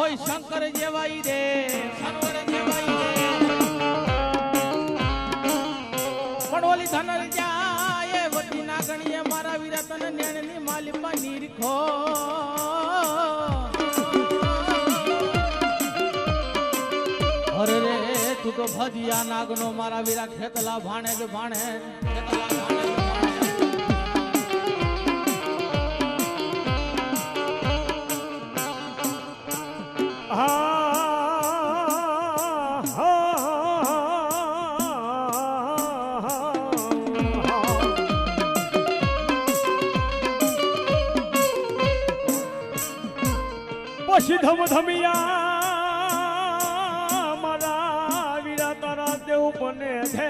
હોય શંકર જેવાઈ દે શંકર જેવાઈ દે પણ ઓલી ધનર જાય વટી ના ગણીએ મારા વીરા તને નેણની માલિપા નીરખો અરે રે, તું તો ભજિયા નાગનો, મારા વિરા ખેતલા ભાણે જ ભાણે ખેતલા ભાણે પછી ધમ ધમિયા મારા વીરા તારા દેવ બને છે.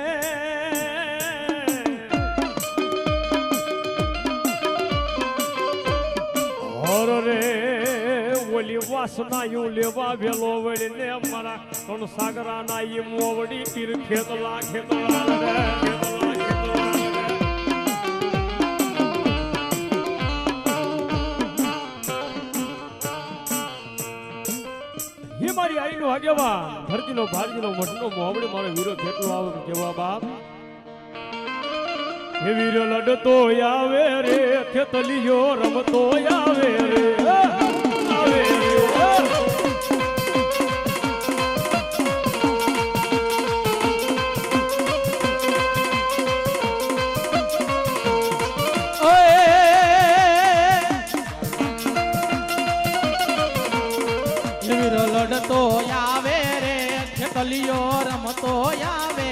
હર રે, ઓલી વાસના યુ લેવા વેલો વળીને મારા કણ સાગરાના ઈ મોવડી ખેતલા ખેતલા હે મારી આઈનો આગેવા ધરતીનો ભારતીનો મઠનો મોવડી મારો વીરો કેટલો આવે કેવા બાપ. હે વીરો, લડતો આવે રે ખેતલીયો રમતો આવે રે. આવે રે. વીરો લડતો આવે રે ખેતલિયો રમતો આવે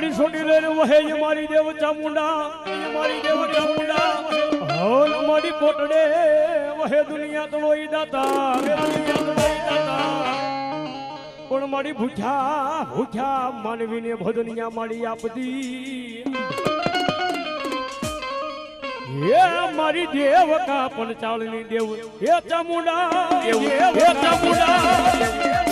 મારી છોટી લઈને વહે મારી દેવ ચામુંડા. મારી દેવ ચામુંડા. હન મારી કોટડે વહે દુનિયા તળોઈ દાતા પણ મારી ભૂખ્યા ભૂખ્યા માનવીને ભજનિયા મારી આપતી. હે મારી દેવ કા પણ ચાલની દેવ, હે ચામુંડા હે ચામુંડા.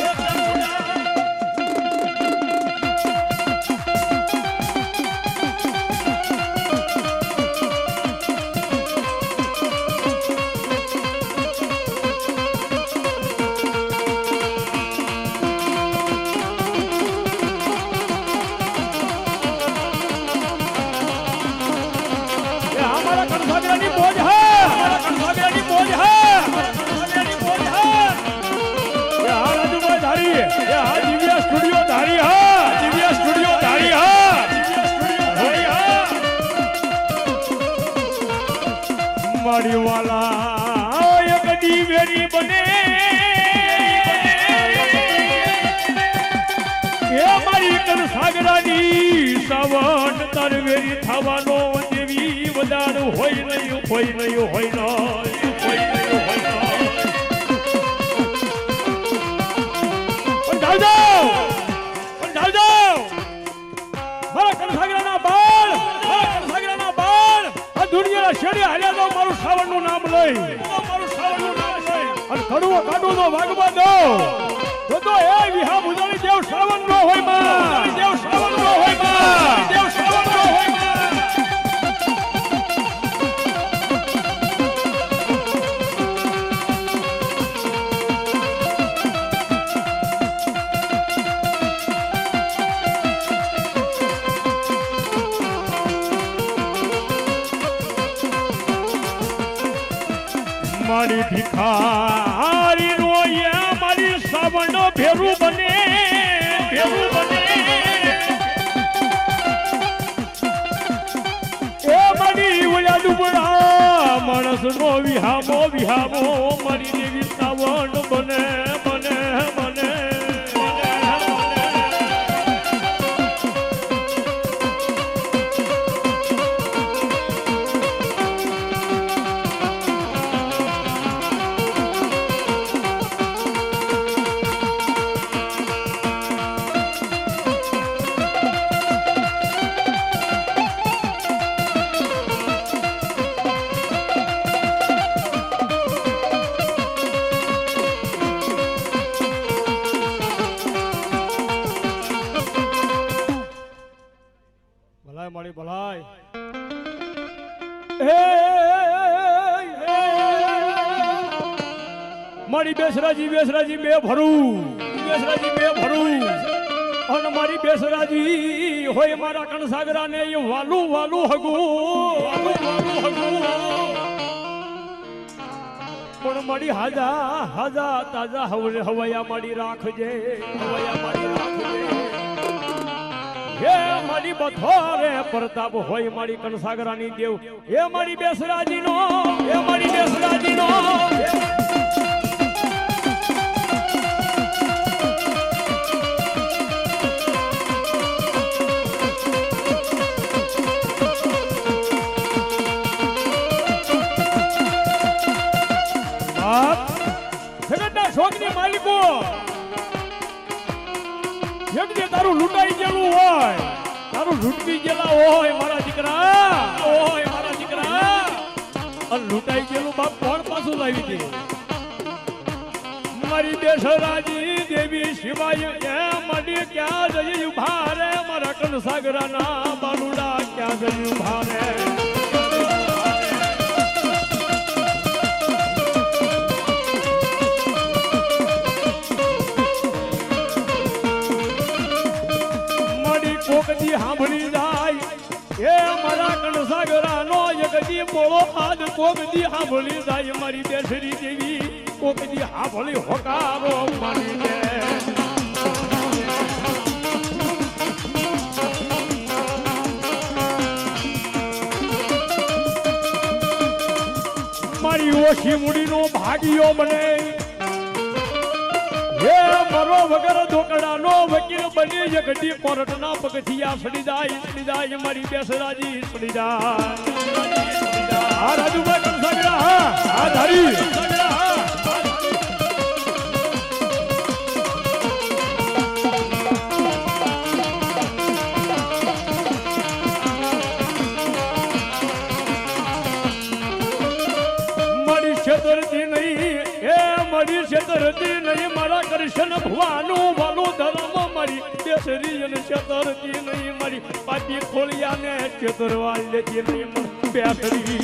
મારી મારી કણસાગરાની સાવણ તરવેરી થવાનો દેવી હોય નહીં હોય નહીં હોય નહીં હોય નહીં. આ શેરી હાલ્યા તો મારું સાવણનું નામ લઈ. મારું સાવણનું નામ લઈ અને કડવો કાઢો તો વાગવા દો. તો એ વિહા બુજાણી દેવ ભેરું બને ભેરું બને. એ મારી ઓલા ડુબડા માણસ નો વિહામો વિહામો, મારી દેવી બને બને. મારી બેસરાજી બેસરાજી, બે ભરું. બેસરાજી, બે ભરું. અને મારી બેસરાજી, હોય મારા કણસાગરા ને વાલું વાલું હગું. પણ મારી હાજા હાજા, તાજા હવે, હવયા મારી રાખજે, હવયા મારી રાખજે. હે મારી બથોરે પ્રતાપ હોય મારી કણસાગરાની દેવ. હે મારી બેસરાજી નો હે મારી બેસરાજી લૂંટવી ગયેલા હોય મારા દીકરા હોય મારા દીકરા. અને લૂંટાઈ ગયેલું બાપ કોણ પાછું લાવી દે? મારી બેસરાજી દેવી શિવાય એ ક્યાં જઈ ઊભા રે? મારા કનસાગરાના બાલુડા ક્યાં જઈ ઊભા રે? એકદી બોલો કોક દી સાંભળી જાય મારી બેસરી દેવી. કોકદી સાંભળી હોકારો મારી દે મારી ઓછી મૂડીનો ભાગ્યો બને. હે મરો વગર ઢોકળાનો વકીલ બની. જગડી કોર્ટના પગથિયા સડી જાય સડી જાય, મારી બેસરાજી સડી જાય. આ રાજુભાઈ કંસાગરા હા ધારી હા. છેતરતી નહીં એ મારી છેતરતી નહીં મારા કૃષ્ણ ભવાનું વાલું ધર્મ મારી કેસરી અને છેતરતી નહીં મારી પાપી ખોલિયા ને છેતરવા લેતી નહીં બેસરી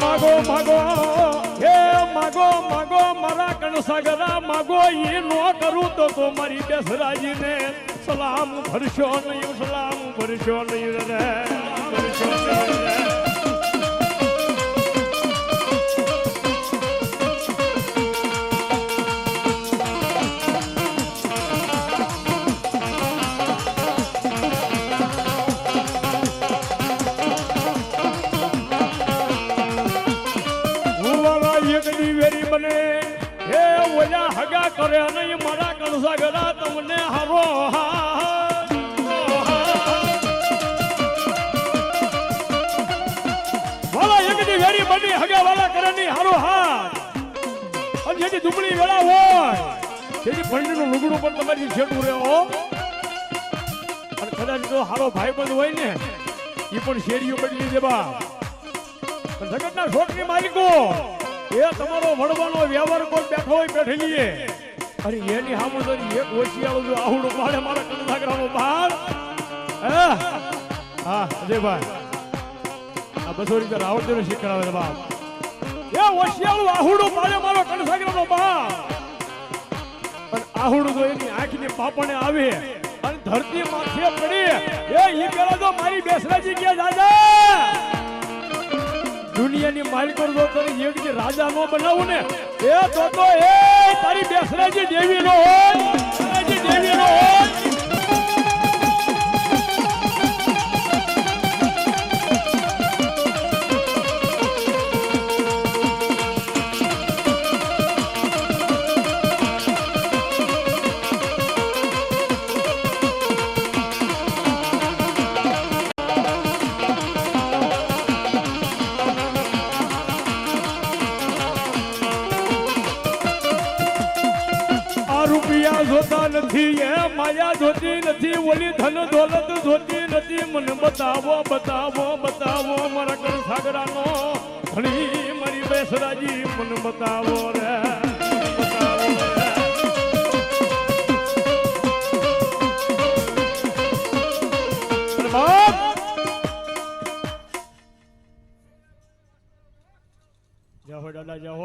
માગો માગો હે માગો માગો, મારા કણસાગરા, માગો એ ન કરું તો તો મારી બેસરાજીને સલામ ભરશો નહીં, સલામ ભરશો નહીં રે. ભરશો નહીં બની વાલા કરે હારો. હા અને જેની દુબળી વેળા હોય તેની ભંડીનું લુગડું પણ તમારી છેટું રહ્યો અને કદાચ જો હારો ભાઈ બંધ હોય ને એ પણ શેરીઓ બદલી દેવા જગતના શોખની માલિકો, એ તમારો વડવાનો વ્યવહાર કોઈ બેઠો હોય બેઠેલી અરે એની સામે તો એક ઓછિયાળું જો આહુડું પાડે મારા કંઠાગરાનો બાપ હે? અજયભાઈ. આ બસો રીતે રાવણ શીખડાવે છે બાપ. એ ઓશિયાળું આહુડું પાડે મારો કણસાગરનો બા પણ આહુડું તો એની આંખની પાપણે આવે. અને ધરતી માથે પડી. એ ઈ પેલા તો મારી બેસરાજી કે દાદા દુનિયાની માલિકો જો તને જે રાજા નો બનાવું ને. એ તો તો એ તારી બેસરાજી દેવી નો હોય. દેવી નો હોય. બતાવો બતાવો બતાવો, મારા કર સાગરાનો. હળી મારી બેસરાજી મને બતાવો રે હોય દાદા જા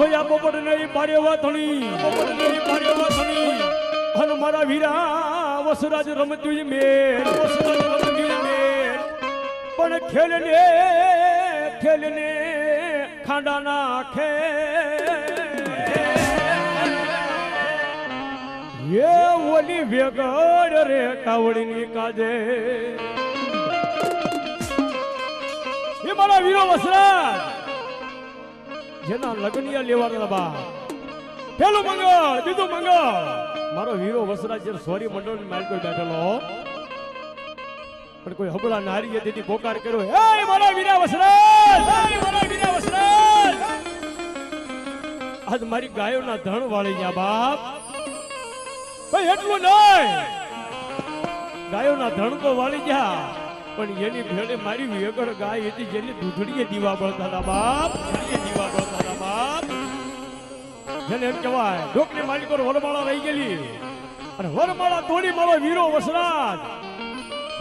હોય પોપટ નહીં પાડ્યો વાથણી પોપટ નહીં પાડ્યો વાથણી. હન મારા વીરા વસરાજ રમતું મેર વસરાજ રમતું મેર પણ ખેલને ખેલને ખાંડા નાખે એ ઓલી વેગડ રે કાવડીની કાજે. એ મારા વીરો વસરાજ. જેના લગ્નિયા લેવાના બા પેલું મંગળ, બીજું મંગળ. મારો વીરો વસરાજ સોરી મંડળ માલિકો બેઠેલો. પણ કોઈ હબળા નારી તેથી પોકાર કર્યો. હે મારા વીરા વસરાજ! હે મારા વીરા વસરાજ! આજ મારી ગાયોના ધણ વાળી ગયા બાપ. ભાઈ, એટલું નહીં. ગાયોના ધણ તો વાળી ગયા, પણ એની ભેળે મારી વેગળ ગાય હતી જેની દૂધડીએ દીવા બળતા હતા બાપ. દીવા બળતા હતા જેને એમ કહેવાય ડોકની માલિકો વરમાળા રહી ગયેલી. અને વરમાળા તોડી મારો વીરો વસરાજ.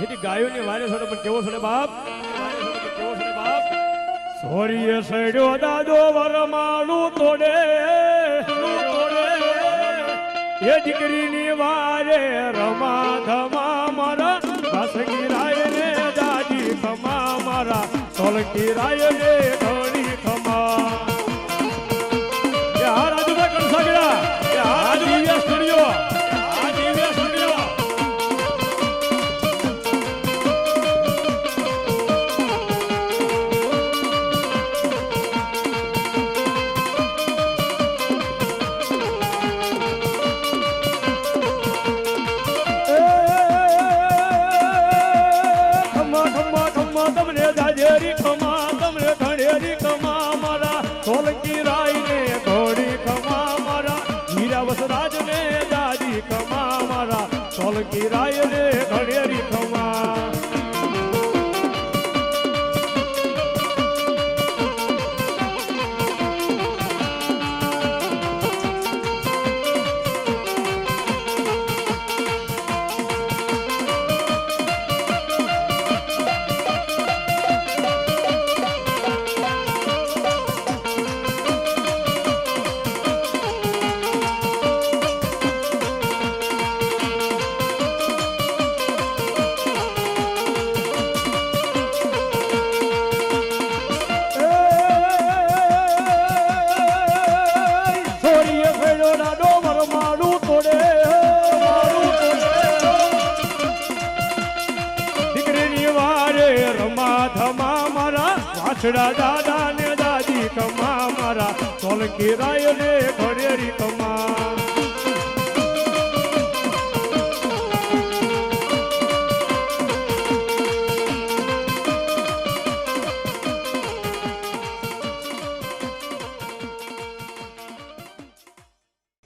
એની ગાયોની વારે સડે પણ કેવો સડે બાપ? કેવો સડે બાપ સોરીએ સડ્યો દાદો, વરમાળું તોડે એ દીકરીની વારે રમા ધમા મારા વાસકી રાય ને દાદી ખમા મારા, સોલકી રાય ને ઘણી સોલંકી રાય ને વાછડા દાદા ને દાદી કમા મારા. સોલંકી રાય ને ઘડેરી કમા.